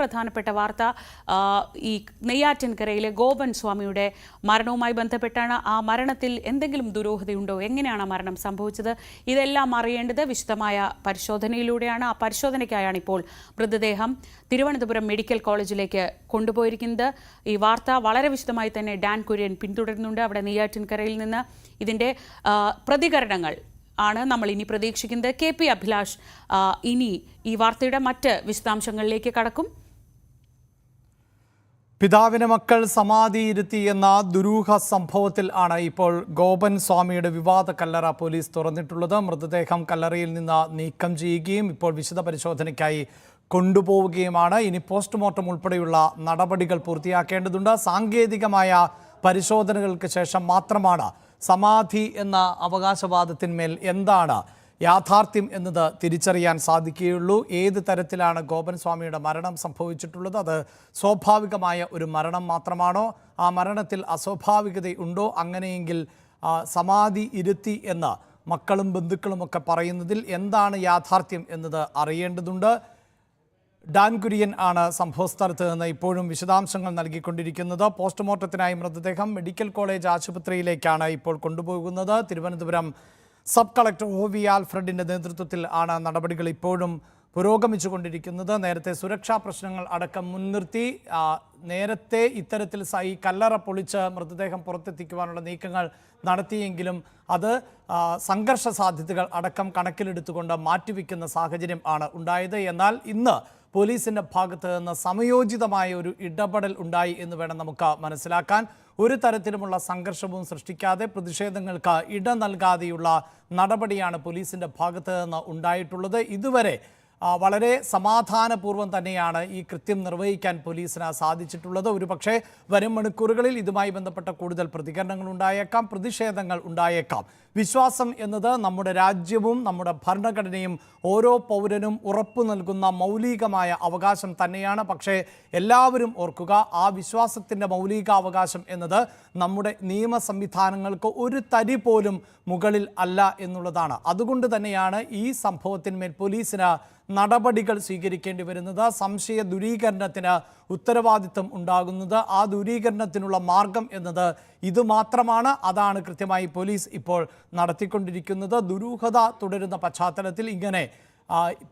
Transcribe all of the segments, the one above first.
പ്രധാനപ്പെട്ട വാർത്ത. ഈ നെയ്യാറ്റിൻകരയിലെ ഗോപൻ സ്വാമിയുടെ മരണവുമായി ബന്ധപ്പെട്ടാണ് ആ മരണത്തിൽ എന്തെങ്കിലും ദുരൂഹതയുണ്ടോ? എങ്ങനെയാണ് ആ മരണം സംഭവിച്ചത്? ഇതെല്ലാം അറിയേണ്ടത് വിശദമായ പരിശോധനയിലൂടെയാണ്. ആ പരിശോധനയ്ക്കായാണ് ഇപ്പോൾ മൃതദേഹം തിരുവനന്തപുരം മെഡിക്കൽ കോളേജിലേക്ക് കൊണ്ടുപോയിരിക്കുന്നത്. ഈ വാർത്ത വളരെ വിശദമായി തന്നെ ഡാൻ കുര്യൻ പിന്തുടരുന്നുണ്ട് അവിടെ നെയ്യാറ്റിൻകരയിൽ നിന്ന്. ഇതിന്റെ പ്രതികരണങ്ങൾ ആണ് നമ്മൾ ഇനി പ്രതീക്ഷിക്കുന്നത്. കെ പി അഭിലാഷ് ഇനി ഈ വാർത്തയുടെ മറ്റ് വിശദാംശങ്ങളിലേക്ക് കടക്കും. പിതാവിനെ മക്കൾ സമാധിയിരുത്തി എന്ന ദുരൂഹ സംഭവത്തിൽ ആണ് ഇപ്പോൾ ഗോപൻ സ്വാമിയുടെ വിവാദ കല്ലറ പോലീസ് തുറന്നിട്ടുള്ളത്. മൃതദേഹം കല്ലറയിൽ നിന്ന് നീക്കം ചെയ്യുകയും ഇപ്പോൾ വിശദ പരിശോധനയ്ക്കായി കൊണ്ടുപോവുകയുമാണ്. ഇനി പോസ്റ്റ്മോർട്ടം ഉൾപ്പെടെയുള്ള നടപടികൾ പൂർത്തിയാക്കേണ്ടതുണ്ട്. സാങ്കേതികമായ പരിശോധനകൾക്ക് ശേഷം മാത്രമാണ് സമാധി എന്ന അവകാശവാദത്തിന്മേൽ എന്താണ് യാഥാർത്ഥ്യം എന്നത് തിരിച്ചറിയാൻ സാധിക്കുകയുള്ളൂ. ഏത് തരത്തിലാണ് ഗോപൻ സ്വാമിയുടെ മരണം സംഭവിച്ചിട്ടുള്ളത്? അത് സ്വാഭാവികമായ ഒരു മരണം മാത്രമാണോ? ആ മരണത്തിൽ അസ്വാഭാവികതയുണ്ടോ? അങ്ങനെയെങ്കിൽ സമാധി ഇരുത്തി എന്ന് മക്കളും ബന്ധുക്കളുമൊക്കെ പറയുന്നതിൽ എന്താണ് യാഥാർത്ഥ്യം എന്നത് അറിയേണ്ടതുണ്ട്. ഡാൻ കുര്യൻ ആണ് സംഭവസ്ഥലത്ത് നിന്ന് ഇപ്പോഴും വിശദാംശങ്ങൾ നൽകിക്കൊണ്ടിരിക്കുന്നത്. പോസ്റ്റ്മോർട്ടത്തിനായി മൃതദേഹം മെഡിക്കൽ കോളേജ് ആശുപത്രിയിലേക്കാണ് ഇപ്പോൾ കൊണ്ടുപോകുന്നത്. Thiruvananthapuram sub collector O V ആൽഫ്രഡിന്റെ നേതൃത്വത്തിൽ ആണ് നടപടികൾ ഇപ്പോഴും പുരോഗമിച്ചുകൊണ്ടിരിക്കുന്നത്. നേരത്തെ സുരക്ഷാ പ്രശ്നങ്ങൾ അടക്കം മുൻനിർത്തി നേരത്തെ ഇത്തരത്തിൽ സൈ കല്ലറ പൊളിച്ച് മൃതദേഹം പുറത്തെത്തിക്കുവാനുള്ള നീക്കങ്ങൾ നടത്തിയെങ്കിലും അത് സംഘർഷ സാധ്യതകൾ അടക്കം കണക്കിലെടുത്തുകൊണ്ട് മാറ്റിവെക്കുന്ന സാഹചര്യം ആണ് ഉണ്ടായത്. എന്നാൽ ഇന്ന് പോലീസിന്റെ ഭാഗത്ത് നിന്ന് സമയോചിതമായ ഒരു ഇടപെടൽ ഉണ്ടായി എന്ന് വേണം നമുക്ക് മനസ്സിലാക്കാൻ. ഒരു തരത്തിലുമുള്ള സംഘർഷവും സൃഷ്ടിക്കാതെ പ്രതിഷേധങ്ങൾക്ക് ഇട നൽകാതെയുള്ള നടപടിയാണ് പോലീസിന്റെ ഭാഗത്ത് നിന്ന് ഉണ്ടായിട്ടുള്ളത്. ഇതുവരെ വളരെ സമാധാനപൂർവം തന്നെയാണ് ഈ കൃത്യം നിർവഹിക്കാൻ പോലീസിന് സാധിച്ചിട്ടുള്ളത്. ഒരുപക്ഷെ വരും മണിക്കൂറുകളിൽ ഇതുമായി ബന്ധപ്പെട്ട കൂടുതൽ പ്രതികരണങ്ങൾ ഉണ്ടായേക്കാം പ്രതിഷേധങ്ങൾ ഉണ്ടായേക്കാം. വിശ്വാസം എന്നത് നമ്മുടെ രാജ്യവും നമ്മുടെ ഭരണഘടനയും ഓരോ പൗരനും ഉറപ്പു നൽകുന്ന മൗലികമായ അവകാശം തന്നെയാണ്. പക്ഷേ എല്ലാവരും ഓർക്കുക ആ വിശ്വാസത്തിന്റെ മൗലികാവകാശം എന്നത് നമ്മുടെ നിയമ സംവിധാനങ്ങൾക്ക് ഒരു തരി പോലും മുകളിൽ അല്ല എന്നുള്ളതാണ്. അതുകൊണ്ട് തന്നെയാണ് ഈ സംഭവത്തിന്മേൽ പോലീസിന് നടപടികൾ സ്വീകരിക്കേണ്ടി വരുന്നത്. സംശയ ദൂരീകരണത്തിന് ഉത്തരവാദിത്വം ഉണ്ടാകുന്നത്. ആ ദൂരീകരണത്തിനുള്ള മാർഗം എന്നത് ഇതുമാത്രമാണ് അതാണ് കൃത്യമായി പോലീസ് ഇപ്പോൾ നടത്തിക്കൊണ്ടിരിക്കുന്നത്. ദുരൂഹത തുടരുന്ന പശ്ചാത്തലത്തിൽ ഇങ്ങനെ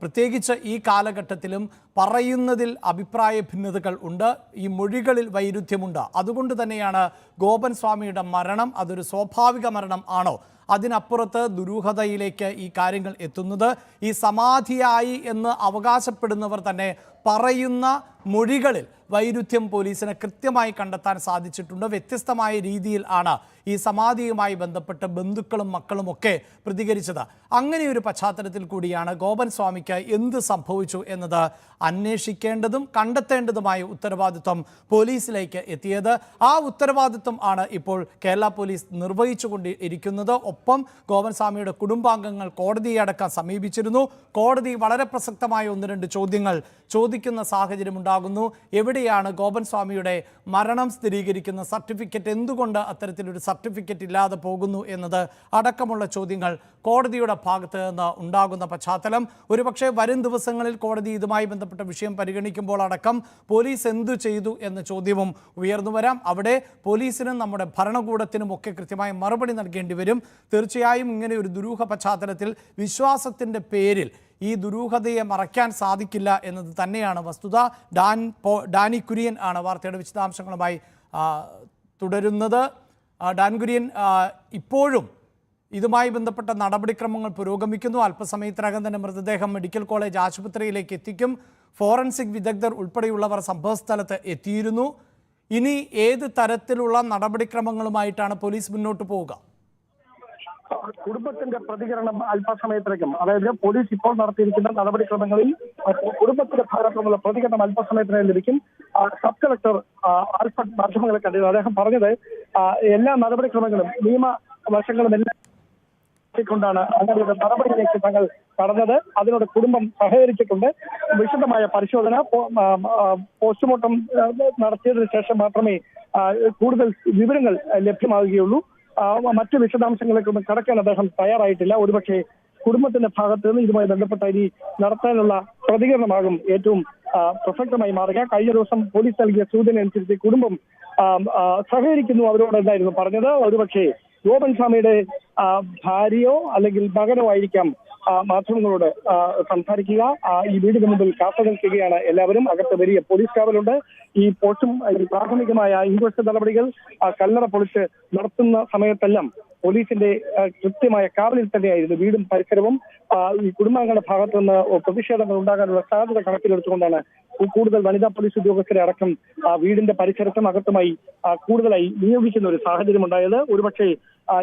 പ്രത്യേകിച്ച് ഈ കാലഘട്ടത്തിലും പറയുന്നതിൽ അഭിപ്രായ ഭിന്നതകൾ ഉണ്ട്. ഈ മൊഴികളിൽ വൈരുദ്ധ്യമുണ്ട്. അതുകൊണ്ട് തന്നെയാണ് ഗോപൻ സ്വാമിയുടെ മരണം അതൊരു സ്വാഭാവിക മരണം ആണോ? അതിനപ്പുറത്ത് ദുരൂഹതയിലേക്ക് ഈ കാര്യങ്ങൾ എത്തുന്നത് ഈ സമാധിയായി എന്ന് അവകാശപ്പെടുന്നവർ തന്നെ പറയുന്ന മൊഴികളിൽ വൈരുദ്ധ്യം പോലീസിന് കൃത്യമായി കണ്ടെത്താൻ സാധിച്ചിട്ടുണ്ട്. വ്യത്യസ്തമായ രീതിയിൽ ആണ് ഈ സമാധിയുമായി ബന്ധപ്പെട്ട് ബന്ധുക്കളും മക്കളും ഒക്കെ പ്രതികരിച്ചത്. അങ്ങനെ ഒരു പശ്ചാത്തലത്തിൽ കൂടിയാണ് ഗോപൻ സ്വാമിക്ക് എന്ത് സംഭവിച്ചു എന്നത് അന്വേഷിക്കേണ്ടതും കണ്ടെത്തേണ്ടതുമായ ഉത്തരവാദിത്വം പോലീസിലേക്ക് എത്തിയത്. ആ ഉത്തരവാദിത്വം ആണ് ഇപ്പോൾ കേരള പോലീസ് നിർവഹിച്ചുകൊണ്ട് ഇരിക്കുന്നത് ഒപ്പം ഗോപൻ സ്വാമിയുടെ കുടുംബാംഗങ്ങൾ കോടതിയെ അടക്കം സമീപിച്ചിരുന്നു. കോടതി വളരെ പ്രസക്തമായ ഒന്ന് രണ്ട് ചോദ്യങ്ങൾ ചോദിക്കുന്ന സാഹചര്യം ഉണ്ടാകുന്നു. എവിടെയാണ് ഗോപൻ സ്വാമിയുടെ മരണം സ്ഥിരീകരിക്കുന്ന സർട്ടിഫിക്കറ്റ്? എന്തുകൊണ്ട് അത്തരത്തിലൊരു സർട്ടിഫിക്കറ്റ് ഇല്ലാതെ പോകുന്നു എന്നത് അടക്കമുള്ള ചോദ്യങ്ങൾ കോടതിയുടെ ഭാഗത്ത് നിന്ന് ഉണ്ടാകുന്ന പശ്ചാത്തലം. ഒരുപക്ഷെ വരും ദിവസങ്ങളിൽ കോടതി ഇതുമായി ബന്ധപ്പെട്ട വിഷയം പരിഗണിക്കുമ്പോൾ അടക്കം പോലീസ് എന്തു ചെയ്തു എന്ന ചോദ്യവും ഉയർന്നു വരാം. അവിടെ പോലീസിനും നമ്മുടെ ഭരണകൂടത്തിനും ഒക്കെ കൃത്യമായി മറുപടി നൽകേണ്ടി വരും. തീർച്ചയായും ഇങ്ങനെ ഒരു ദുരൂഹ പശ്ചാത്തലത്തിൽ വിശ്വാസത്തിന്റെ പേരിൽ ഈ ദുരൂഹതയെ മറയ്ക്കാൻ സാധിക്കില്ല എന്നത് തന്നെയാണ് വസ്തുത. ഡാൻ പോ ഡാനി കുര്യൻ ആണ് വാർത്തയുടെ വിശദാംശങ്ങളുമായി തുടരുന്നത്. ഡാൻ കുര്യൻ ഇപ്പോഴും ഇതുമായി ബന്ധപ്പെട്ട നടപടിക്രമങ്ങൾ പുരോഗമിക്കുന്നു. അല്പസമയത്തിനകം തന്നെ മൃതദേഹം മെഡിക്കൽ കോളേജ് ആശുപത്രിയിലേക്ക് എത്തിക്കും. ഫോറൻസിക് വിദഗ്ധർ ഉൾപ്പെടെയുള്ളവർ സംഭവസ്ഥലത്ത് എത്തിയിരുന്നു. ഇനി ഏത് തരത്തിലുള്ള നടപടിക്രമങ്ങളുമായിട്ടാണ് പോലീസ് മുന്നോട്ട് പോവുക? കുടുംബത്തിന്റെ പ്രതികരണം അല്പസമയത്തിലേക്കും. അതായത് പോലീസ് ഇപ്പോൾ നടത്തിയിരിക്കുന്ന നടപടിക്രമങ്ങളിൽ കുടുംബത്തിന്റെ ഭാഗത്തുനിന്നുള്ള പ്രതികരണം അല്പസമയത്തിനകം ലഭിക്കും. സബ് കളക്ടർ ആൽഫർഡ് മാധ്യമങ്ങളെ കണ്ടിരുന്നു അദ്ദേഹം പറഞ്ഞത് എല്ലാ നടപടിക്രമങ്ങളും നിയമ വശങ്ങളും എല്ലാം അങ്ങനെ നടപടിയിലേക്ക് തങ്ങൾ കടന്നത്. അതിനോട് കുടുംബം സഹകരിച്ചിട്ടുണ്ട്. വിശദമായ പരിശോധന പോസ്റ്റ്മോർട്ടം നടത്തിയതിനു ശേഷം മാത്രമേ കൂടുതൽ വിവരങ്ങൾ ലഭ്യമാവുകയുള്ളൂ. മറ്റു വിശദാംശങ്ങളിലേക്ക് ഒന്നും കടക്കാൻ അദ്ദേഹം തയ്യാറായിട്ടില്ല. ഒരുപക്ഷെ കുടുംബത്തിന്റെ ഭാഗത്ത് നിന്ന് ഇതുമായി ബന്ധപ്പെട്ട ഇനി നടത്താനുള്ള പ്രതികരണമാകും ഏറ്റവും പ്രസക്തമായി മാറുക കഴിഞ്ഞ ദിവസം പോലീസ് നൽകിയ സൂചന അനുസരിച്ച് കുടുംബം സഹകരിക്കുന്നു അവരോട് എന്തായിരുന്നു പറഞ്ഞത്. ഒരുപക്ഷെ ഗോപൻ സ്വാമിയുടെ ഭാര്യയോ അല്ലെങ്കിൽ മകനോ ആയിരിക്കാം മാധ്യമങ്ങളോട് സംസാരിക്കുക. ഈ വീടിന് മുമ്പിൽ കാത്തു നിൽക്കുകയാണ് എല്ലാവരും. അകത്ത് വലിയ പോലീസ് കാവലുണ്ട്. ഈ പോസ്റ്റും പ്രാഥമികമായ ഇൻക്വസ്റ്റ് നടപടികൾ കല്ലറ പൊളിച്ച് നടത്തുന്ന സമയത്തെല്ലാം പോലീസിന്റെ കൃത്യമായ കാവലിൽ തന്നെയായിരുന്നു വീടും പരിസരവും. ഈ കുടുംബാംഗങ്ങളുടെ ഭാഗത്തു നിന്ന് പ്രതിഷേധങ്ങൾ ഉണ്ടാകാനുള്ള സാധ്യത കണക്കിലെടുത്തുകൊണ്ടാണ് കൂടുതൽ വനിതാ പോലീസ് ഉദ്യോഗസ്ഥരെ അടക്കം വീടിന്റെ പരിസരത്തും അകത്തുമായി കൂടുതലായി നിയോഗിക്കുന്ന ഒരു സാഹചര്യം ഉണ്ടായത് ഒരുപക്ഷെ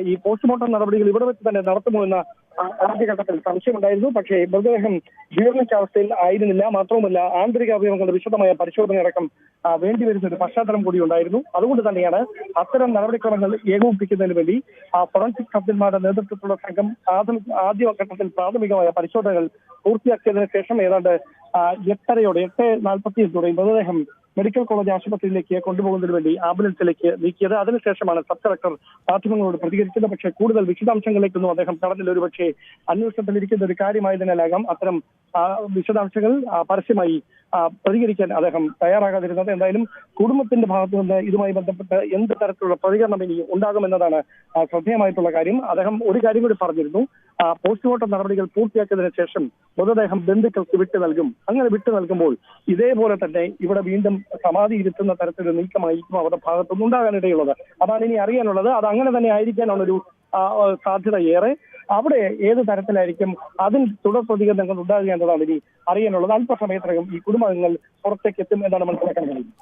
ഈ പോസ്റ്റ്മോർട്ടം നടപടികൾ ഇവിടെ വെച്ച് തന്നെ നടത്തുമോ ആദ്യഘട്ടത്തിൽ സംശയമുണ്ടായിരുന്നു. പക്ഷേ മൃതദേഹം ജീർണിച്ച അവസ്ഥയിൽ ആയിരുന്നില്ല. മാത്രവുമല്ല ആന്തരിക അവയവങ്ങളുടെ വിശദമായ പരിശോധനയടക്കം വേണ്ടിവരുന്ന ഒരു പശ്ചാത്തലം കൂടി ഉണ്ടായിരുന്നു. അതുകൊണ്ട് തന്നെയാണ് അത്തരം നടപടിക്രമങ്ങൾ ഏകോപിപ്പിക്കുന്നതിന് വേണ്ടി ഫോറൻസിക് കബ്ജന്മാരുടെ നേതൃത്വത്തിലുള്ള സംഘം ആദ്യ ആദ്യഘട്ടത്തിൽ പ്രാഥമികമായ പരിശോധനകൾ പൂർത്തിയാക്കിയതിനു ശേഷം ഏതാണ്ട് എട്ടരയോടെ എട്ട് നാൽപ്പത്തിയഞ്ചോടെ മൃതദേഹം മെഡിക്കൽ കോളേജ് ആശുപത്രിയിലേക്ക് കൊണ്ടുപോകുന്നതിന് വേണ്ടി ആംബുലൻസിലേക്ക് നീക്കിയത്. അതിനുശേഷമാണ് സബ് കളക്ടർ മാധ്യമങ്ങളോട് പ്രതികരിച്ചത്. പക്ഷേ കൂടുതൽ വിശദാംശങ്ങളിലേക്കൊന്നും അദ്ദേഹം കടന്നില്ല. ഒരു പക്ഷേ അന്വേഷണത്തിലിരിക്കുന്ന ഒരു കാര്യമായതിനാലാകാം അത്തരം വിശദാംശങ്ങൾ പരസ്യമായി പ്രതികരിക്കാൻ അദ്ദേഹം തയ്യാറാകാതിരുന്നത്. എന്തായാലും കുടുംബത്തിന്റെ ഭാഗത്തു നിന്ന് ഇതുമായി ബന്ധപ്പെട്ട് എന്ത് തരത്തിലുള്ള പ്രതികരണം ഇനി ഉണ്ടാകുമെന്നതാണ് ശ്രദ്ധേയമായിട്ടുള്ള കാര്യം. അദ്ദേഹം ഒരു കാര്യം കൂടി പറഞ്ഞിരുന്നു. പോസ്റ്റ്മോർട്ടം നടപടികൾ പൂർത്തിയാക്കിയതിനു ശേഷം മൃതദേഹം ബന്ധുക്കൾക്ക് വിട്ടു നൽകും. അങ്ങനെ വിട്ടു നൽകുമ്പോൾ ഇതേപോലെ തന്നെ ഇവിടെ വീണ്ടും സമാധി ഇരുത്തുന്ന തരത്തിൽ നീക്കമായിരിക്കും അവരുടെ ഭാഗത്തുനിന്ന് ഉണ്ടാകാനിടയുള്ളത്. അതാണ് ഇനി അറിയാനുള്ളത്. അത് അങ്ങനെ തന്നെ ആയിരിക്കാനുള്ളൊരു സാധ്യത ഏറെ. അവിടെ ഏത് തരത്തിലായിരിക്കും അതിൽ തുടർ പ്രതികരണങ്ങൾ ഉണ്ടാകുക എന്നതാണ് ഇനി അറിയാനുള്ളത്. അല്പസമയത്തിനകം ഈ കുടുംബാംഗങ്ങൾ പുറത്തേക്ക് എത്തും എന്നാണ് മനസ്സിലാക്കാൻ കഴിയുന്നത്.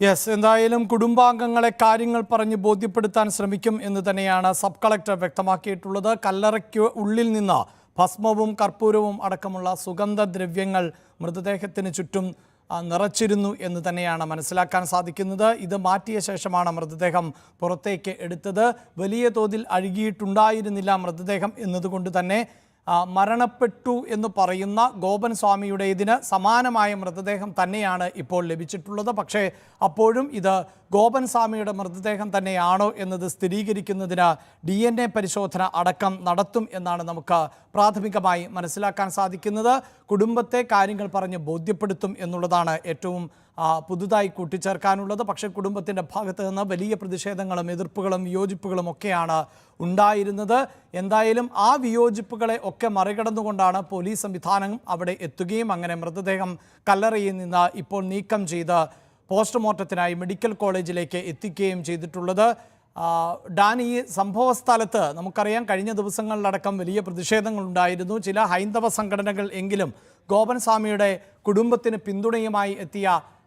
യെസ് എന്തായാലും കുടുംബാംഗങ്ങളെ കാര്യങ്ങൾ പറഞ്ഞ് ബോധ്യപ്പെടുത്താൻ ശ്രമിക്കും എന്ന് തന്നെയാണ് സബ് കളക്ടർ വ്യക്തമാക്കിയിട്ടുള്ളത്. കല്ലറയ്ക്ക് ഉള്ളിൽ നിന്ന് ഭസ്മവും കർപ്പൂരവും അടക്കമുള്ള സുഗന്ധദ്രവ്യങ്ങൾ മൃതദേഹത്തിന് ചുറ്റും നിറച്ചിരുന്നു എന്ന് തന്നെയാണ് മനസ്സിലാക്കാൻ സാധിക്കുന്നത്. ഇത് മാറ്റിയ ശേഷമാണ് മൃതദേഹം പുറത്തേക്ക് എടുത്തത്. വലിയ തോതിൽ അഴുകിയിട്ടുണ്ടായിരുന്നില്ല മൃതദേഹം എന്നതുകൊണ്ട് തന്നെ മരണപ്പെട്ടു എന്ന് പറയുന്ന ഗോപൻ സ്വാമിയുടേതിന് സമാനമായ മൃതദേഹം തന്നെയാണ് ഇപ്പോൾ ലഭിച്ചിട്ടുള്ളത്. പക്ഷേ അപ്പോഴും ഇത് ഗോപൻ സ്വാമിയുടെ മൃതദേഹം തന്നെയാണോ എന്നത് സ്ഥിരീകരിക്കുന്നതിന് ഡി എൻ എ പരിശോധന അടക്കം നടത്തും എന്നാണ് നമുക്ക് പ്രാഥമികമായി മനസ്സിലാക്കാൻ സാധിക്കുന്നത്. കുടുംബത്തെ കാര്യങ്ങൾ പറഞ്ഞ് ബോധ്യപ്പെടുത്തും എന്നുള്ളതാണ് ഏറ്റവും പുതുതായി കൂട്ടിച്ചേർക്കാനുള്ളത്. പക്ഷേ കുടുംബത്തിന്റെ ഭാഗത്ത് നിന്ന് വലിയ പ്രതിഷേധങ്ങളും എതിർപ്പുകളും വിയോജിപ്പുകളും ഒക്കെയാണ് ഉണ്ടായിരുന്നത്. എന്തായാലും ആ വിയോജിപ്പുകളെ ഒക്കെ മറികടന്നുകൊണ്ടാണ് പോലീസ് സംവിധാനം അവിടെ എത്തുകയും അങ്ങനെ മൃതദേഹം കല്ലറയിൽ നിന്ന് ഇപ്പോൾ നീക്കം ചെയ്ത് പോസ്റ്റ്മോർട്ടത്തിനായി മെഡിക്കൽ കോളേജിലേക്ക് എത്തിക്കുകയും ചെയ്തിട്ടുള്ളത്. ഡാൻ ഈ സംഭവ സ്ഥലത്ത് നമുക്കറിയാം കഴിഞ്ഞ ദിവസങ്ങളിലടക്കം വലിയ പ്രതിഷേധങ്ങൾ ഉണ്ടായിരുന്നു ചില ഹൈന്ദവ സംഘടനകൾ എങ്കിലും ഗോപൻ സ്വാമിയുടെ കുടുംബത്തിന് പിന്തുണയുമായി എത്തിയ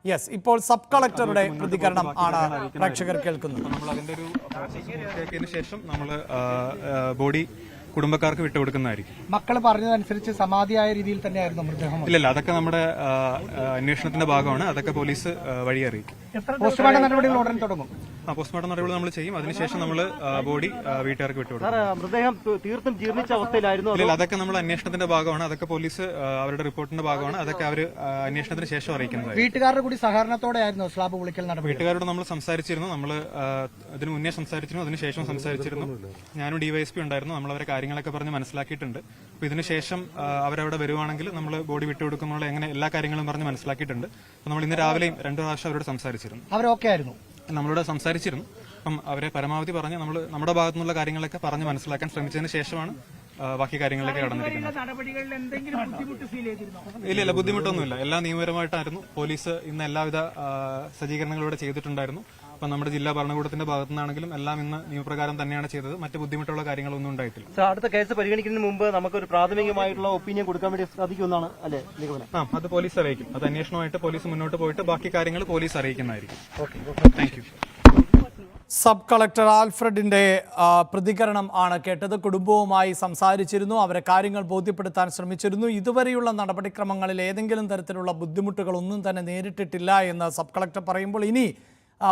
യെസ് ഇപ്പോൾ സബ് കളക്ടറുടെ പ്രതികരണം ആണ് പ്രേക്ഷകർ കേൾക്കുന്നത്. നമ്മൾ അതിന്റെ ഒരു ശേഷം നമ്മൾ ബോഡി കുടുംബക്കാർക്ക് വിട്ടുകൊടുക്കുന്നതായിരിക്കും. മക്കൾ പറഞ്ഞതനുസരിച്ച് സമാധിയായ രീതിയിൽ തന്നെയായിരുന്നു മൃതദേഹം ഇല്ലല്ല അതൊക്കെ നമ്മുടെ അന്വേഷണത്തിന്റെ ഭാഗമാണ്. അതൊക്കെ പോലീസ് വഴി അറിയിക്കും പോസ്റ്റ്മോർട്ടം നടപടികൾ ഉടൻ തുടങ്ങും? ആ പോസ്റ്റ്മോർട്ടം നടപടികൾ നമ്മൾ ചെയ്യും. അതിനുശേഷം നമ്മൾ ബോഡി വീട്ടുകാർക്ക് വിട്ടുകൊടുക്കും. സാർ മൃതദേഹം തീർത്തും ജീർണിച്ച അവസ്ഥയിലായിരുന്നു ഇല്ല അതൊക്കെ നമ്മൾ അന്വേഷണത്തിന്റെ ഭാഗമാണ്. അതൊക്കെ പോലീസ് അവരുടെ റിപ്പോർട്ടിന്റെ ഭാഗമാണ്. അതൊക്കെ അവർ അന്വേഷണത്തിന് ശേഷം അറിയിക്കുന്നത് വീട്ടുകാരുടെ കൂടി സഹകരണത്തോടെ ആയിരുന്നു സ്ലാബ് വിളിക്കൽ നടപടി? വീട്ടുകാരോട് നമ്മൾ സംസാരിച്ചിരുന്നു. നമ്മൾ അതിനു മുന്നേ സംസാരിച്ചിരുന്നു. അതിനുശേഷം സംസാരിച്ചിരുന്നു. ഞാനും ഡിവൈഎസ്പി ഉണ്ടായിരുന്നു. നമ്മൾ അവരെ കാര്യങ്ങളൊക്കെ പറഞ്ഞ് മനസ്സിലാക്കിയിട്ടുണ്ട്. അപ്പോൾ ഇതിനുശേഷം അവരവിടെ വരുവാണെങ്കിൽ നമ്മൾ ബോഡി വിട്ടുകൊടുക്കുന്നുള്ള എങ്ങനെ എല്ലാ കാര്യങ്ങളും പറഞ്ഞ് മനസ്സിലാക്കിയിട്ടുണ്ട്. അപ്പോൾ നമ്മൾ ഇന്ന് രാവിലെയും രണ്ടു പ്രാവശ്യം അവരോട് സംസാരിച്ചിരുന്നു. അവരൊക്കെ ആയിരുന്നു. നമ്മളോട് സംസാരിച്ചിരുന്നു. അപ്പം അവരെ പരമാവധി പറഞ്ഞ് നമ്മൾ നമ്മുടെ ഭാഗത്തു നിന്നുള്ള കാര്യങ്ങളൊക്കെ പറഞ്ഞ് മനസ്സിലാക്കാൻ ശ്രമിച്ചതിന് ശേഷമാണ് ബാക്കി കാര്യങ്ങളിലേക്ക് കടന്നിരിക്കുന്നത്. ഇല്ല ഇല്ല ബുദ്ധിമുട്ടൊന്നുമില്ല. എല്ലാ നിയമപരമായിട്ടായിരുന്നു. പോലീസ് ഇന്ന് എല്ലാവിധ സജ്ജീകരണങ്ങളിലൂടെ സജ്ജീകരണങ്ങളും ഇവിടെ ചെയ്തിട്ടുണ്ടായിരുന്നു. അപ്പം നമ്മുടെ ജില്ലാ ഭരണകൂടത്തിന്റെ ഭാഗത്തു നിന്നാണെങ്കിലും എല്ലാം ഇന്ന് നിയമപ്രകാരം തന്നെയാണ് ചെയ്തത്. മറ്റ് ബുദ്ധിമുട്ടുള്ള കാര്യങ്ങളൊന്നും ഉണ്ടായിട്ടില്ല. സാർ അടുത്ത കേസ് പരിഗണിക്കുന്നതിന് മുമ്പ് നമുക്കൊരു പ്രാഥമികമായിട്ടുള്ള ഒപ്പീനിയൻ കൊടുക്കാൻ വേണ്ടി സാധിക്കുമെന്നാണ് അല്ലെ നിഗമനം? ആ അത് പോലീസ് അറിയിക്കും. അത് അന്വേഷണമായിട്ട് പോലീസ് മുന്നോട്ട് പോയിട്ട് ബാക്കി കാര്യങ്ങൾ police അറിയിക്കുന്നതായിരിക്കും. Thank you. Sub collector ആൽഫ്രഡിന്റെ പ്രതികരണം ആണ് കേട്ടത്. കുടുംബവുമായി സംസാരിച്ചിരുന്നു. അവരെ കാര്യങ്ങൾ ബോധ്യപ്പെടുത്താൻ ശ്രമിച്ചിരുന്നു. ഇതുവരെയുള്ള നടപടിക്രമങ്ങളിൽ ഏതെങ്കിലും തരത്തിലുള്ള ബുദ്ധിമുട്ടുകൾ ഒന്നും തന്നെ നേരിട്ടിട്ടില്ല എന്ന് സബ് കളക്ടർ പറയുമ്പോൾ ഇനി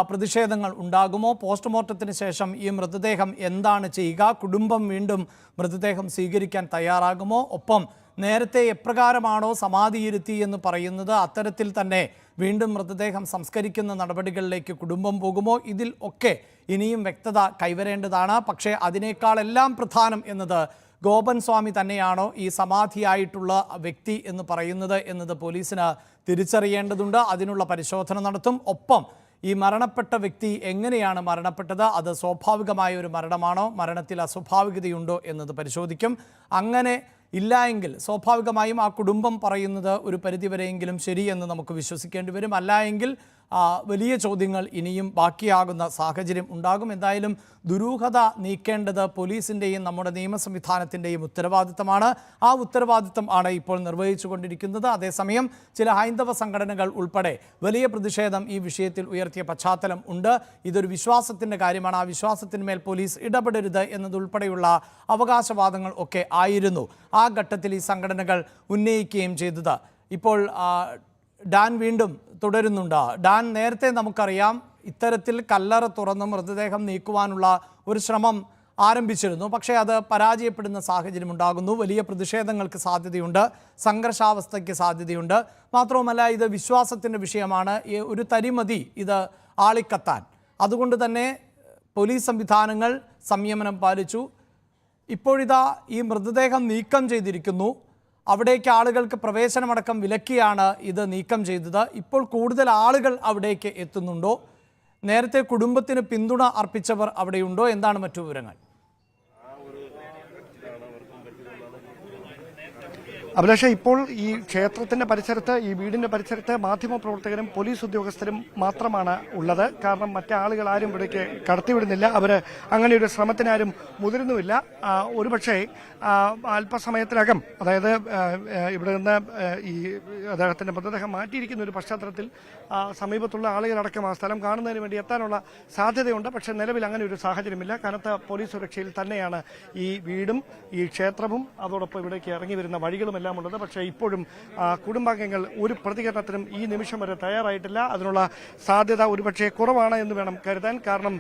പ്രതിഷേധങ്ങൾ ഉണ്ടാകുമോ? പോസ്റ്റ്മോർട്ടത്തിന് ശേഷം ഈ മൃതദേഹം എന്താണ് ചെയ്യുക? കുടുംബം വീണ്ടും മൃതദേഹം സ്വീകരിക്കാൻ തയ്യാറാകുമോ? ഒപ്പം നേരത്തെ എപ്രകാരമാണോ സമാധിയിരുത്തി എന്ന് പറയുന്നത്? അത്തരത്തിൽ തന്നെ വീണ്ടും മൃതദേഹം സംസ്കരിക്കുന്ന നടപടികളിലേക്ക് കുടുംബം പോകുമോ? ഇതിൽ ഒക്കെ ഇനിയും വ്യക്തത കൈവരേണ്ടതാണ്. പക്ഷേ അതിനേക്കാളെല്ലാം പ്രധാനം എന്നത് ഗോപൻ സ്വാമി തന്നെയാണോ ഈ സമാധിയായിട്ടുള്ള വ്യക്തി എന്ന് പറയുന്നത് എന്നത് പോലീസിന് തിരിച്ചറിയേണ്ടതുണ്ട്. അതിനുള്ള പരിശോധന നടത്തും. ഒപ്പം ഈ മരണപ്പെട്ട വ്യക്തി എങ്ങനെയാണ് മരണപ്പെട്ടത്? അത് സ്വാഭാവികമായ ഒരു മരണമാണോ? മരണത്തിൽ അസ്വാഭാവികതയുണ്ടോ എന്നത് പരിശോധിക്കും. അങ്ങനെ ഇല്ല എങ്കിൽ സ്വാഭാവികമായും ആ കുടുംബം പറയുന്നത് ഒരു പരിധിവരെയെങ്കിലും ശരിയെന്ന് നമുക്ക് വിശ്വസിക്കേണ്ടി വരും. അല്ല എങ്കിൽ വലിയ ചോദ്യങ്ങൾ ഇനിയും ബാക്കിയാകുന്ന സാഹചര്യം ഉണ്ടാകും. എന്തായാലും ദുരൂഹത നീക്കേണ്ടത് പോലീസിന്റെയും നമ്മുടെ നിയമ സംവിധാനത്തിന്റെയും ഉത്തരവാദിത്തമാണ്. ആ ഉത്തരവാദിത്തം ആണ് ഇപ്പോൾ നിർവഹിച്ചു കൊണ്ടിരിക്കുന്നത് അതേസമയം ചില ഹൈന്ദവ സംഘടനകൾ ഉൾപ്പെടെ വലിയ പ്രതിഷേധം ഈ വിഷയത്തിൽ ഉയർത്തിയ പശ്ചാത്തലം ഉണ്ട്. ഇതൊരു വിശ്വാസത്തിന്റെ കാര്യമാണ്. ആ വിശ്വാസത്തിന്മേൽ പോലീസ് ഇടപെടരുത് എന്നതുൾപ്പെടെയുള്ള അവകാശവാദങ്ങൾ ഒക്കെ ആയിരുന്നു. ആ ഘട്ടത്തിൽ ഈ സംഘടനകൾ ഉന്നയിക്കുകയും ചെയ്തത്. ഇപ്പോൾ ഡാൻ വീണ്ടും തുടരുന്നുണ്ട്. ഡാൻ നേരത്തെ നമുക്കറിയാം ഇത്തരത്തിൽ കല്ലറ തുറന്ന് മൃതദേഹം നീക്കുവാനുള്ള ഒരു ശ്രമം ആരംഭിച്ചിരുന്നു. പക്ഷേ അത് പരാജയപ്പെടുന്ന സാഹചര്യം ഉണ്ടാകുന്നു വലിയ പ്രതിഷേധങ്ങൾക്ക് സാധ്യതയുണ്ട്. സംഘർഷാവസ്ഥയ്ക്ക് സാധ്യതയുണ്ട്. മാത്രവുമല്ല ഇത് വിശ്വാസത്തിന്റെ വിഷയമാണ്. ഒരു തരിമതി ഇത് ആളിക്കത്താൻ. അതുകൊണ്ട് തന്നെ പോലീസ് സംവിധാനങ്ങൾ സംയമനം പാലിച്ചു. ഇപ്പോഴിതാ ഈ മൃതദേഹം നീക്കം ചെയ്തിരിക്കുന്നു. അവിടേക്ക് ആളുകൾക്ക് പ്രവേശനമടക്കം വിലക്കിയാണ് ഇത് നീക്കം ചെയ്തത്. ഇപ്പോൾ കൂടുതൽ ആളുകൾ അവിടേക്ക് എത്തുന്നുണ്ടോ? നേരത്തെ കുടുംബത്തിന് പിന്തുണ അർപ്പിച്ചവർ അവിടെയുണ്ടോ? എന്താണ് മറ്റു വിവരങ്ങൾ? അഭിലാഷ ഇപ്പോൾ ഈ ക്ഷേത്രത്തിന്റെ പരിസരത്ത് ഈ വീടിന്റെ പരിസരത്ത് മാധ്യമപ്രവർത്തകരും പോലീസ് ഉദ്യോഗസ്ഥരും മാത്രമാണ് ഉള്ളത്. കാരണം മറ്റാളുകൾ ആരും ഇവിടേക്ക് കടത്തിവിടുന്നില്ല. അവർ അങ്ങനെ ഒരു ശ്രമത്തിനാരും മുതിരുന്നുമില്ല. ഒരുപക്ഷേ അല്പസമയത്തിനകം അതായത് ഇവിടെ നിന്ന് ഈ അദ്ദേഹത്തിന്റെ മൃതദേഹം മാറ്റിയിരിക്കുന്ന ഒരു പശ്ചാത്തലത്തിൽ സമീപത്തുള്ള ആളുകളടക്കം ആ സ്ഥലം കാണുന്നതിന് വേണ്ടി എത്താനുള്ള സാധ്യതയുണ്ട്. പക്ഷേ നിലവിൽ അങ്ങനെ ഒരു സാഹചര്യമില്ല. കനത്ത പോലീസ് സുരക്ഷയിൽ തന്നെയാണ് ഈ വീടും ഈ ക്ഷേത്രവും അതോടൊപ്പം ഇവിടേക്ക് ഇറങ്ങി വരുന്ന വഴികളും എല്ലാം ഉള്ളത്. പക്ഷേ ഇപ്പോഴും കുടുംബാംഗങ്ങൾ ഒരു പ്രതികരണത്തിനും ഈ നിമിഷം വരെ തയ്യാറായിട്ടില്ല. അതിനുള്ള സാധ്യത ഒരുപക്ഷെ കുറവാണ് എന്ന് വേണം കരുതാൻ. കാരണം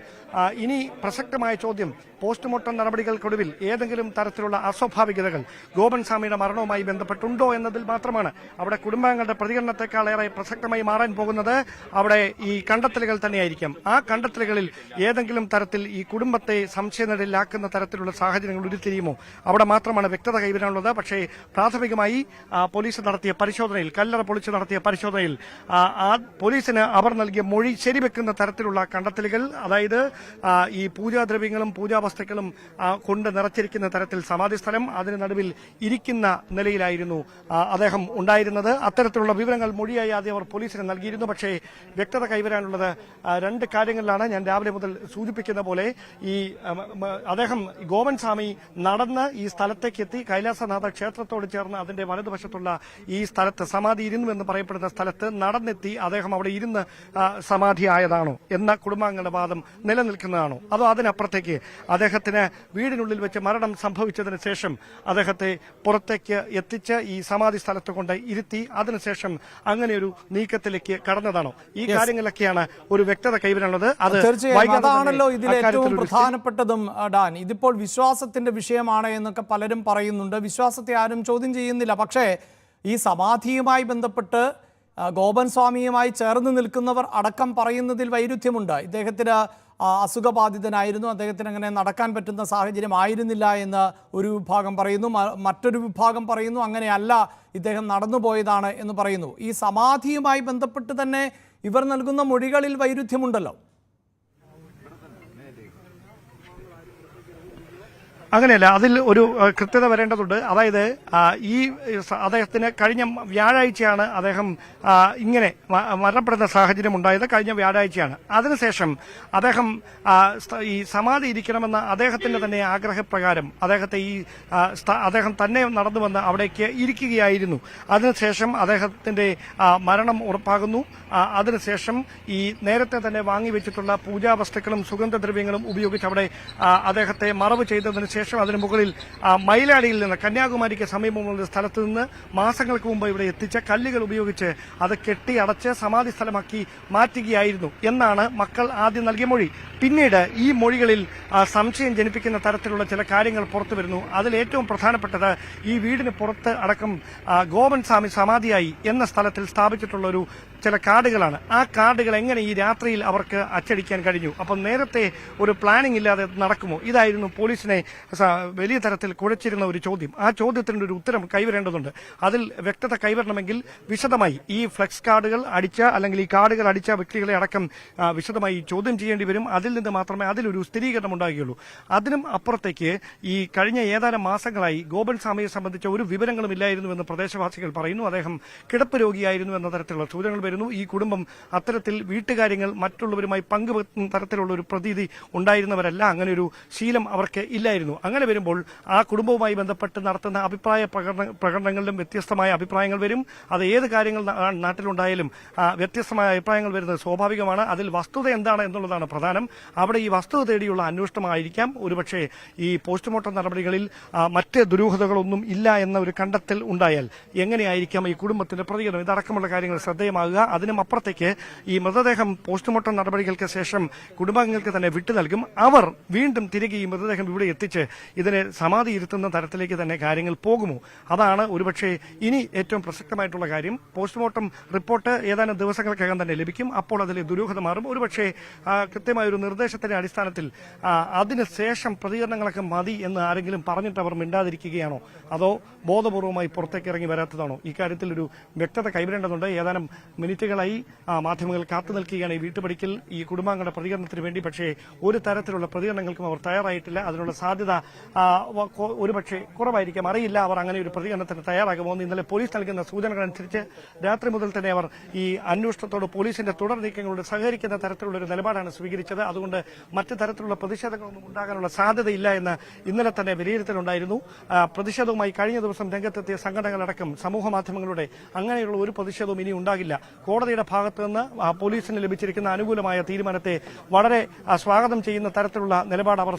ഇനി പ്രസക്തമായ ചോദ്യം പോസ്റ്റ്മോർട്ടം നടപടികൾക്കൊടുവിൽ ഏതെങ്കിലും തരത്തിലുള്ള അസ്വാഭാവികതകൾ ഗോപൻ സ്വാമിയുടെ മരണവുമായി ബന്ധപ്പെട്ടുണ്ടോ എന്നതിൽ മാത്രമാണ് അവിടെ കുടുംബാംഗങ്ങളുടെ പ്രതികരണത്തെക്കാളേറെ പ്രസക്തമായി മാറാൻ പോകുന്നത്. അവിടെ ഈ കണ്ടെത്തലുകൾ തന്നെയായിരിക്കും. ആ കണ്ടെത്തലുകളിൽ ഏതെങ്കിലും തരത്തിൽ ഈ കുടുംബത്തെ സംശയനിടയിലാക്കുന്ന തരത്തിലുള്ള സാഹചര്യങ്ങൾ ഉരുത്തിരിയുമോ? അവിടെ മാത്രമാണ് വ്യക്തത കൈവരാനുള്ളത്. പക്ഷേ പ്രാഥമികമായി പോലീസ് നടത്തിയ പരിശോധനയിൽ കല്ലറ പൊളിച്ച് നടത്തിയ പരിശോധനയിൽ പോലീസിന് അവർ നൽകിയ മൊഴി ശരിവെക്കുന്ന തരത്തിലുള്ള കണ്ടെത്തലുകൾ അതായത് ഈ പൂജാദ്രവ്യങ്ങളും പൂജാവസ്തുക്കളും കൊണ്ട് നിറച്ചിരിക്കുന്ന തരത്തിൽ സമാധി സ്ഥലം അതിന് നടുവിൽ ഇരിക്കുന്ന നിലയിലായിരുന്നു അദ്ദേഹം ഉണ്ടായിരുന്നത്. അത്തരത്തിലുള്ള വിവരങ്ങൾ മൊഴിയായി ആദ്യം അവർ പോലീസിന് നൽകിയിരുന്നു. പക്ഷേ വ്യക്തത കൈവരാനുള്ളത് രണ്ട് കാര്യങ്ങളിലാണ് ഞാൻ രാവിലെ മുതൽ സൂചിപ്പിക്കുന്ന പോലെ. ഈ അദ്ദേഹം ഗോവൻ സ്വാമി നടന്ന് ഈ സ്ഥലത്തേക്ക് എത്തി കൈലാസനാഥ ക്ഷേത്രത്തോട് ചേർന്ന് അതിന്റെ വലതുവശത്തുള്ള ഈ സ്ഥലത്ത് സമാധി ഇരുന്നു എന്ന് പറയപ്പെടുന്ന സ്ഥലത്ത് നടന്നെത്തി അദ്ദേഹം അവിടെ ഇരുന്ന് സമാധി ആയതാണോ എന്ന കുടുംബാംഗങ്ങളുടെ വാദം നിലനിൽക്കുന്നതാണോ? അതോ അതിനപ്പുറത്തേക്ക് അദ്ദേഹത്തിന് വീടിനുള്ളിൽ വെച്ച് മരണം സംഭവിച്ചതിന് ശേഷം അദ്ദേഹത്തെ പുറത്തേക്ക് എത്തിച്ച് ഈ സമാധി സ്ഥലത്ത് കൊണ്ട് ഇരുത്തി അതിനുശേഷം അങ്ങനെ ഒരു നീക്കത്തിലേക്ക് കടന്നതാണോ? ഈ കാര്യങ്ങളിലൊക്കെയാണ് ഒരു വ്യക്തത കൈവരുന്നത് അത് അതാണല്ലോ ഇതിൽ ഏറ്റവും പ്രധാനപ്പെട്ടതും ഡാൻ. ഇതിപ്പോൾ വിശ്വാസത്തിന്റെ വിഷയമാണ് എന്നൊക്കെ പലരും പറയുന്നുണ്ട്. വിശ്വാസത്തെ ആരും ചോദ്യം ചെയ്യുന്നില്ല. പക്ഷേ ഈ സമാധിയുമായി ബന്ധപ്പെട്ട് ഗോപൻ സ്വാമിയുമായി ചേർന്ന് നിൽക്കുന്നവർ അടക്കം പറയുന്നതിൽ വൈരുദ്ധ്യമുണ്ട്. ഇദ്ദേഹത്തിന് അസുഖബാധിതനായിരുന്നു. അദ്ദേഹത്തിന് അങ്ങനെ നടക്കാൻ പറ്റുന്ന സാഹചര്യം ആയിരുന്നില്ല എന്ന് ഒരു വിഭാഗം പറയുന്നു. മറ്റൊരു വിഭാഗം പറയുന്നു അങ്ങനെയല്ല ഇദ്ദേഹം നടന്നുപോയതാണ് എന്ന് പറയുന്നു. ഈ സമാധിയുമായി ബന്ധപ്പെട്ട് തന്നെ ഇവർ നൽകുന്ന മൊഴികളിൽ വൈരുദ്ധ്യമുണ്ടല്ലോ. അങ്ങനെയല്ല അതിൽ ഒരു കൃത്യത വരേണ്ടതുണ്ട്. അതായത് ഈ അദ്ദേഹത്തിന് കഴിഞ്ഞ വ്യാഴാഴ്ചയാണ് അദ്ദേഹം ഇങ്ങനെ മരണപ്പെടുന്ന സാഹചര്യം ഉണ്ടായത് കഴിഞ്ഞ വ്യാഴാഴ്ചയാണ്. അതിനുശേഷം അദ്ദേഹം ഈ സമാധി ഇരിക്കണമെന്ന അദ്ദേഹത്തിന്റെ തന്നെ ആഗ്രഹപ്രകാരം അദ്ദേഹത്തെ ഈ അദ്ദേഹം തന്നെ നടന്നു വന്ന് അവിടേക്ക് ഇരിക്കുകയായിരുന്നു. അതിനുശേഷം അദ്ദേഹത്തിന്റെ മരണം ഉറപ്പാകുന്നു. അതിനുശേഷം ഈ നേരത്തെ തന്നെ വാങ്ങിവെച്ചിട്ടുള്ള പൂജാവസ്തുക്കളും സുഗന്ധദ്രവ്യങ്ങളും ഉപയോഗിച്ച് അവിടെ അദ്ദേഹത്തെ മറവ് ചെയ്തതിനു ശേഷം അതിന് മുകളിൽ മയിലാടിയിൽ നിന്ന് കന്യാകുമാരിക്ക് സമീപമുള്ള സ്ഥലത്ത് നിന്ന് മാസങ്ങൾക്ക് മുമ്പ് ഇവിടെ എത്തിച്ച കല്ലുകൾ ഉപയോഗിച്ച് അത് കെട്ടി അടച്ച് സമാധി സ്ഥലമാക്കി മാറ്റുകയായിരുന്നു എന്നാണ് മക്കൾ ആദ്യം നൽകിയ മൊഴി. പിന്നീട് ഈ മൊഴികളിൽ സംശയം ജനിപ്പിക്കുന്ന തരത്തിലുള്ള ചില കാര്യങ്ങൾ പുറത്തു വരുന്നു. അതിൽ ഏറ്റവും പ്രധാനപ്പെട്ടത് ഈ വീടിന് പുറത്ത് അടക്കം ഗോവൻ സ്വാമി സമാധിയായി എന്ന സ്ഥലത്തിൽ സ്ഥാപിച്ചിട്ടുള്ള ഒരു ചില കാർഡുകളാണ്. ആ കാർഡുകൾ എങ്ങനെ ഈ രാത്രിയിൽ അവർക്ക് അച്ചടിക്കാൻ കഴിഞ്ഞു? അപ്പം നേരത്തെ ഒരു പ്ലാനിംഗ് ഇല്ലാതെ നടക്കുമോ? ഇതായിരുന്നു പോലീസിനെ വലിയ തരത്തിൽ കുഴച്ചിരുന്ന ഒരു ചോദ്യം. ആ ചോദ്യത്തിന്റെ ഒരു ഉത്തരം കൈവരേണ്ടതുണ്ട്. അതിൽ വ്യക്തത കൈവരണമെങ്കിൽ വിശദമായി ഈ ഫ്ലെക്സ് കാർഡുകൾ അടിച്ച അല്ലെങ്കിൽ ഈ കാർഡുകൾ അടിച്ച വ്യക്തികളെ അടക്കം വിശദമായി ചോദ്യം ചെയ്യേണ്ടി വരും. അതിൽ നിന്ന് മാത്രമേ അതിലൊരു സ്ഥിരീകരണം ഉണ്ടാകുകയുള്ളൂ. അതിനും അപ്പുറത്തേക്ക് ഈ കഴിഞ്ഞ ഏതാനും മാസങ്ങളായി ഗോപൻ സ്വാമിയെ സംബന്ധിച്ച ഒരു വിവരങ്ങളും ഇല്ലായിരുന്നുവെന്ന് പ്രദേശവാസികൾ പറയുന്നു. അദ്ദേഹം കിടപ്പ് രോഗിയായിരുന്നു എന്ന തരത്തിലുള്ള സൂചനകൾ വരുന്നു ഈ കുടുംബം അത്തരത്തിൽ വീട്ടുകാര്യങ്ങൾ മറ്റുള്ളവരുമായി പങ്കുവെക്കുന്ന തരത്തിലുള്ള ഒരു പ്രതീതി ഉണ്ടായിരുന്നവരല്ല. അങ്ങനെ ഒരു ശീലം അവർക്ക് ഇല്ലായിരുന്നു. അങ്ങനെ വരുമ്പോൾ ആ കുടുംബവുമായി ബന്ധപ്പെട്ട് നടത്തുന്ന അഭിപ്രായ പ്രകടന പ്രകടനങ്ങളിലും വ്യത്യസ്തമായ അഭിപ്രായങ്ങൾ വരും. അത് ഏത് കാര്യങ്ങൾ നാട്ടിലുണ്ടായാലും വ്യത്യസ്തമായ അഭിപ്രായങ്ങൾ വരുന്നത് സ്വാഭാവികമാണ്. അതിൽ വസ്തുത എന്താണ് എന്നുള്ളതാണ് പ്രധാനം. അവിടെ ഈ വസ്തുത തേടിയുള്ള അന്വേഷണമായിരിക്കാം ഒരുപക്ഷെ ഈ പോസ്റ്റ്മോർട്ടം നടപടികളിൽ മറ്റ് ദുരൂഹതകളൊന്നും ഇല്ല എന്ന ഒരു കണ്ടെത്തൽ ഉണ്ടായാൽ എങ്ങനെയായിരിക്കാം ഈ കുടുംബത്തിന്റെ പ്രതികരണം? ഇതടക്കമുള്ള കാര്യങ്ങൾ ശ്രദ്ധേയമാകുക. അതിനും അപ്പുറത്തേക്ക് ഈ മൃതദേഹം പോസ്റ്റ്മോർട്ടം നടപടികൾക്ക് ശേഷം കുടുംബാംഗങ്ങൾക്ക് തന്നെ വിട്ടു നൽകും. അവർ വീണ്ടും തിരികെ ഈ മൃതദേഹം ഇവിടെ എത്തിച്ച് ഇതിനെ സമാധി ഇരുത്തുന്ന തരത്തിലേക്ക് തന്നെ കാര്യങ്ങൾ പോകുമോ? അതാണ് ഒരുപക്ഷെ ഇനി ഏറ്റവും പ്രസക്തമായിട്ടുള്ള കാര്യം. പോസ്റ്റ്മോർട്ടം റിപ്പോർട്ട് ഏതാനും ദിവസങ്ങൾക്കകം തന്നെ ലഭിക്കും. അപ്പോൾ അതിലെ ദുരൂഹത മാറും. ഒരുപക്ഷെ കൃത്യമായ ഒരു നിർദ്ദേശത്തിന്റെ അടിസ്ഥാനത്തിൽ അതിനുശേഷം അതിന് ശേഷം പ്രതികരണങ്ങളൊക്കെ മതി എന്ന് ആരെങ്കിലും പറഞ്ഞിട്ട് അവർ മിണ്ടാതിരിക്കുകയാണോ? അതോ ബോധപൂർവമായി പുറത്തേക്ക് ഇറങ്ങി വരാത്തതാണോ? ഇക്കാര്യത്തിൽ ഒരു വ്യക്തത കൈവരേണ്ടതുണ്ട്. ഏതാനും മിനിറ്റുകളായി മാധ്യമങ്ങൾ കാത്തു നിൽക്കുകയാണ് ഈ വീട്ടുപടിക്കൽ. ഈ കുടുംബാംഗങ്ങളുടെ പ്രതികരണത്തിന് വേണ്ടി പക്ഷേ ഒരു തരത്തിലുള്ള പ്രതികരണങ്ങൾക്കും അവർ തയ്യാറായിട്ടില്ല. അതിനുള്ള സാധ്യത ഒരുപക്ഷെ കുറവായിരിക്കാം. അറിയില്ല അവർ അങ്ങനെ ഒരു പ്രതികരണത്തിന് തയ്യാറാകുമോ എന്ന് ഇന്നലെ പോലീസ് നൽകുന്ന സൂചനകളനുസരിച്ച് രാത്രി മുതൽ തന്നെ അവർ ഈ അന്വേഷണത്തോട് പോലീസിന്റെ തുടർ നീക്കങ്ങളോട് സഹകരിക്കുന്ന തരത്തിലുള്ള ഒരു നിലപാടാണ് സ്വീകരിച്ചത്. അതുകൊണ്ട് മറ്റു തരത്തിലുള്ള പ്രതിഷേധങ്ങളൊന്നും ഉണ്ടാകാനുള്ള സാധ്യതയില്ല എന്ന് ഇന്നലെ തന്നെ വിലയിരുത്തലുണ്ടായിരുന്നു. പ്രതിഷേധവുമായി കഴിഞ്ഞ ദിവസം രംഗത്തെത്തിയ സംഘടനകളടക്കം സമൂഹ മാധ്യമങ്ങളുടെ അങ്ങനെയുള്ള ഒരു പ്രതിഷേധവും ഇനി ഉണ്ടാകില്ല. കോടതിയുടെ ഭാഗത്ത് നിന്ന് പോലീസിന് ലഭിച്ചിരിക്കുന്ന അനുകൂലമായ തീരുമാനത്തെ വളരെ സ്വാഗതം ചെയ്യുന്ന തരത്തിലുള്ള നിലപാട് അവർ